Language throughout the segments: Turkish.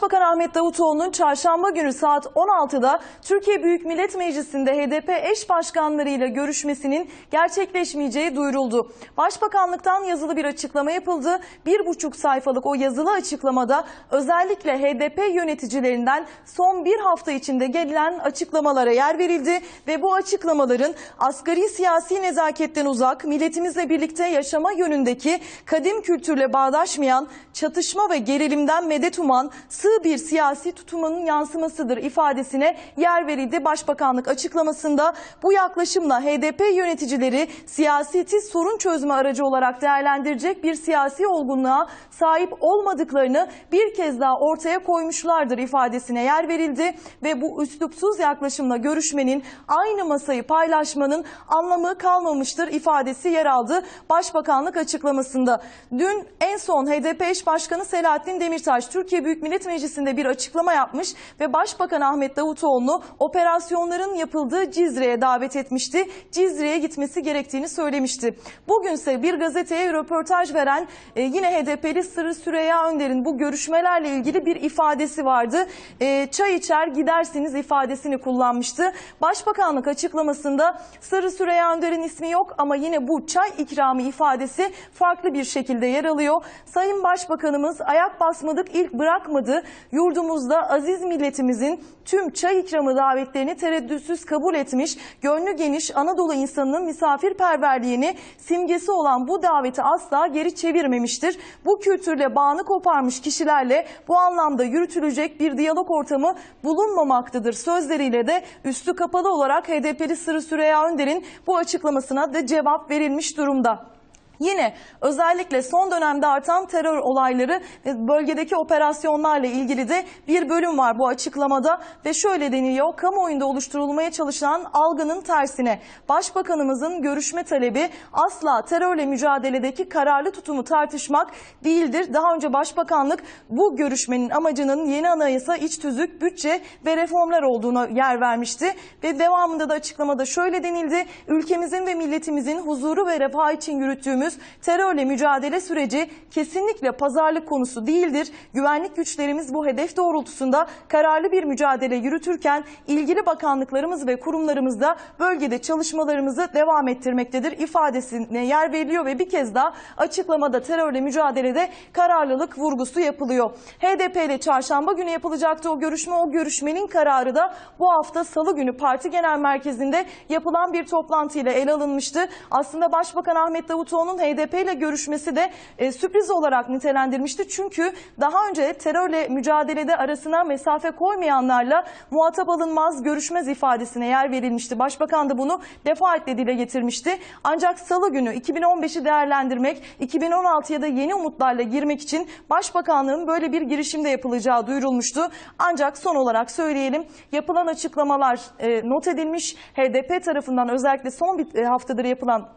Başbakan Ahmet Davutoğlu'nun çarşamba günü saat 16'da Türkiye Büyük Millet Meclisi'nde HDP eş başkanlarıyla görüşmesinin gerçekleşmeyeceği duyuruldu. Başbakanlıktan yazılı bir açıklama yapıldı. Bir buçuk sayfalık o yazılı açıklamada özellikle HDP yöneticilerinden son bir hafta içinde gelen açıklamalara yer verildi ve bu açıklamaların asgari siyasi nezaketten uzak, milletimizle birlikte yaşama yönündeki kadim kültürle bağdaşmayan, çatışma ve gerilimden medet uman sığ bir siyasi tutumunun yansımasıdır ifadesine yer verildi. Başbakanlık açıklamasında bu yaklaşımla HDP yöneticileri siyaseti sorun çözme aracı olarak değerlendirecek bir siyasi olgunluğa sahip olmadıklarını bir kez daha ortaya koymuşlardır ifadesine yer verildi ve bu üslupsuz yaklaşımla görüşmenin aynı masayı paylaşmanın anlamı kalmamıştır ifadesi yer aldı Başbakanlık açıklamasında. Dün en son HDP eş başkanı Selahattin Demirtaş Türkiye Büyük Millet Meclisi'nde bir açıklama yapmış ve Başbakan Ahmet Davutoğlu'nu operasyonların yapıldığı Cizre'ye davet etmişti. Cizre'ye gitmesi gerektiğini söylemişti. Bugünse bir gazeteye röportaj veren e, yine HDP'li Sırrı Süreyya Önder'in bu görüşmelerle ilgili bir ifadesi vardı. E, çay içer gidersiniz ifadesini kullanmıştı. Başbakanlık açıklamasında Sırrı Süreyya Önder'in ismi yok ama yine bu çay ikramı ifadesi farklı bir şekilde yer alıyor. Sayın Başbakanımız ayak basmadık ilk bırakmadı. Yurdumuzda aziz milletimizin tüm çay ikramı davetlerini tereddütsüz kabul etmiş. Gönlü geniş Anadolu insanının misafirperverliğini simgesi olan bu daveti asla geri çevirmemiştir. Bu kültürle bağını koparmış kişilerle bu anlamda yürütülecek bir diyalog ortamı bulunmamaktadır. Sözleriyle de üstü kapalı olarak HDP'li Sırrı Süreyya Önder'in bu açıklamasına da cevap verilmiş durumda. Yine özellikle son dönemde artan terör olayları ve bölgedeki operasyonlarla ilgili de bir bölüm var bu açıklamada ve şöyle deniliyor. Kamuoyunda oluşturulmaya çalışılan algının tersine Başbakanımızın görüşme talebi asla terörle mücadeledeki kararlı tutumu tartışmak değildir. Daha önce Başbakanlık bu görüşmenin amacının yeni anayasa, iç tüzük, bütçe ve reformlar olduğuna yer vermişti ve devamında da açıklamada şöyle denildi. Ülkemizin ve milletimizin huzuru ve refah için yürüttüğümüz terörle mücadele süreci kesinlikle pazarlık konusu değildir. Güvenlik güçlerimiz bu hedef doğrultusunda kararlı bir mücadele yürütürken ilgili bakanlıklarımız ve kurumlarımız da bölgede çalışmalarımızı devam ettirmektedir ifadesine yer veriliyor ve bir kez daha açıklamada terörle mücadelede kararlılık vurgusu yapılıyor. HDP ile çarşamba günü yapılacaktı o görüşme. O görüşmenin kararı da bu hafta salı günü parti genel merkezinde yapılan bir toplantıyla ele alınmıştı. Aslında Başbakan Ahmet Davutoğlu'nun HDP ile görüşmesi de e, sürpriz olarak nitelendirmişti. Çünkü daha önce terörle mücadelede arasına mesafe koymayanlarla muhatap alınmaz, görüşmez ifadesine yer verilmişti. Başbakan da bunu defaatle dile getirmişti. Ancak salı günü 2015'i değerlendirmek, 2016'ya da yeni umutlarla girmek için Başbakanlığın böyle bir girişimde yapılacağı duyurulmuştu. Ancak son olarak söyleyelim yapılan açıklamalar e, not edilmiş. HDP tarafından özellikle son bir e, haftadır yapılan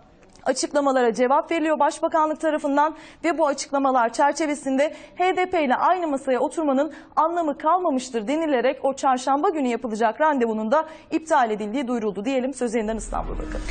açıklamalara cevap veriliyor Başbakanlık tarafından ve bu açıklamalar çerçevesinde HDP ile aynı masaya oturmanın anlamı kalmamıştır denilerek o çarşamba günü yapılacak randevunun da iptal edildiği duyuruldu diyelim söz yayından İstanbul'a bakın.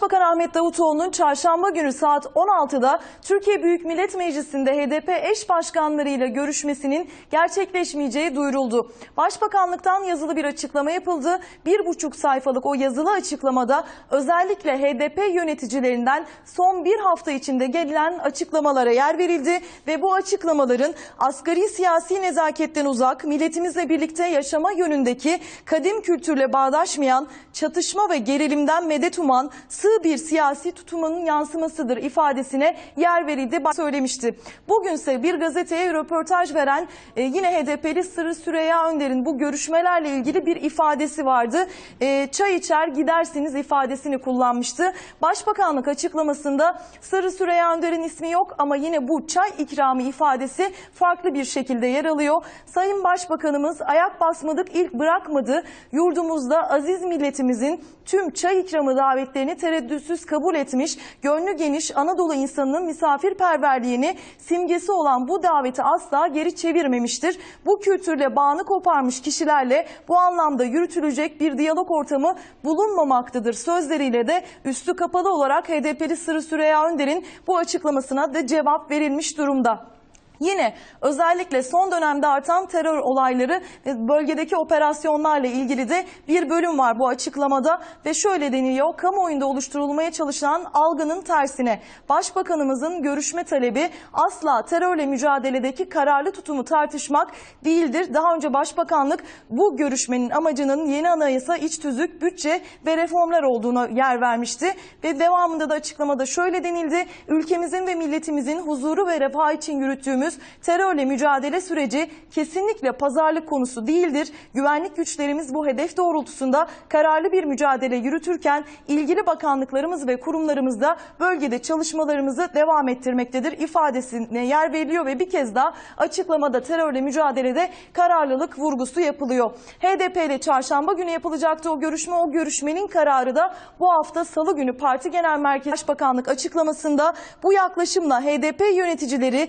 Başbakan Ahmet Davutoğlu'nun çarşamba günü saat 16'da Türkiye Büyük Millet Meclisi'nde HDP eş başkanlarıyla görüşmesinin gerçekleşmeyeceği duyuruldu. Başbakanlıktan yazılı bir açıklama yapıldı. Bir buçuk sayfalık o yazılı açıklamada özellikle HDP yöneticilerinden son bir hafta içinde gelen açıklamalara yer verildi ve bu açıklamaların asgari siyasi nezaketten uzak, milletimizle birlikte yaşama yönündeki kadim kültürle bağdaşmayan, çatışma ve gerilimden medet uman sığ bir siyasi tutumunun yansımasıdır ifadesine yer verildi söylemişti. Bugünse bir gazeteye röportaj veren e, yine HDP'li Sırrı Süreyya Önder'in bu görüşmelerle ilgili bir ifadesi vardı. E, çay içer gidersiniz ifadesini kullanmıştı. Başbakanlık açıklamasında Sırrı Süreyya Önder'in ismi yok ama yine bu çay ikramı ifadesi farklı bir şekilde yer alıyor. Sayın Başbakanımız ayak basmadık ilk bırakmadı. Yurdumuzda aziz milletimizin tüm çay ikramı davetlerini tereddütsüz kabul etmiş. Gönlü geniş Anadolu insanının misafirperverliğini simgesi olan bu daveti asla geri çevirmemiştir. Bu kültürle bağını koparmış kişilerle bu anlamda yürütülecek bir diyalog ortamı bulunmamaktadır. Sözleriyle de üstü kapalı olarak HDP'li Sırrı Süreyya Önder'in bu açıklamasına da cevap verilmiş durumda. Yine özellikle son dönemde artan terör olayları ve bölgedeki operasyonlarla ilgili de bir bölüm var bu açıklamada ve şöyle deniliyor. Kamuoyunda oluşturulmaya çalışılan algının tersine Başbakanımızın görüşme talebi asla terörle mücadeledeki kararlı tutumu tartışmak değildir. Daha önce Başbakanlık bu görüşmenin amacının yeni anayasa, iç tüzük, bütçe ve reformlar olduğuna yer vermişti ve devamında da açıklamada şöyle denildi. Ülkemizin ve milletimizin huzuru ve refah için yürüttüğümüz terörle mücadele süreci kesinlikle pazarlık konusu değildir. Güvenlik güçlerimiz bu hedef doğrultusunda kararlı bir mücadele yürütürken ilgili bakanlıklarımız ve kurumlarımız da bölgede çalışmalarımızı devam ettirmektedir ifadesine yer veriliyor ve bir kez daha açıklamada terörle mücadelede kararlılık vurgusu yapılıyor. HDP ile çarşamba günü yapılacaktı o görüşme. O görüşmenin kararı da bu hafta salı günü Parti Genel Merkezi Başbakanlık açıklamasında bu yaklaşımla HDP yöneticileri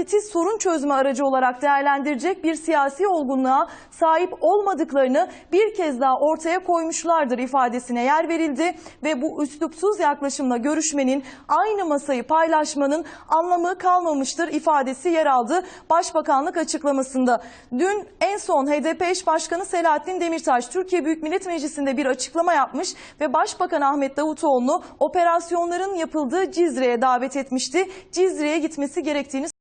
siyaseti sorun çözme aracı olarak değerlendirecek bir siyasi olgunluğa sahip olmadıklarını bir kez daha ortaya koymuşlardır ifadesine yer verildi ve bu üslupsuz yaklaşımla görüşmenin aynı masayı paylaşmanın anlamı kalmamıştır ifadesi yer aldı Başbakanlık açıklamasında. Dün en son HDP eş başkanı Selahattin Demirtaş Türkiye Büyük Millet Meclisi'nde bir açıklama yapmış ve Başbakan Ahmet Davutoğlu'nu operasyonların yapıldığı Cizre'ye davet etmişti. Cizre'ye gitmesi gerektiğini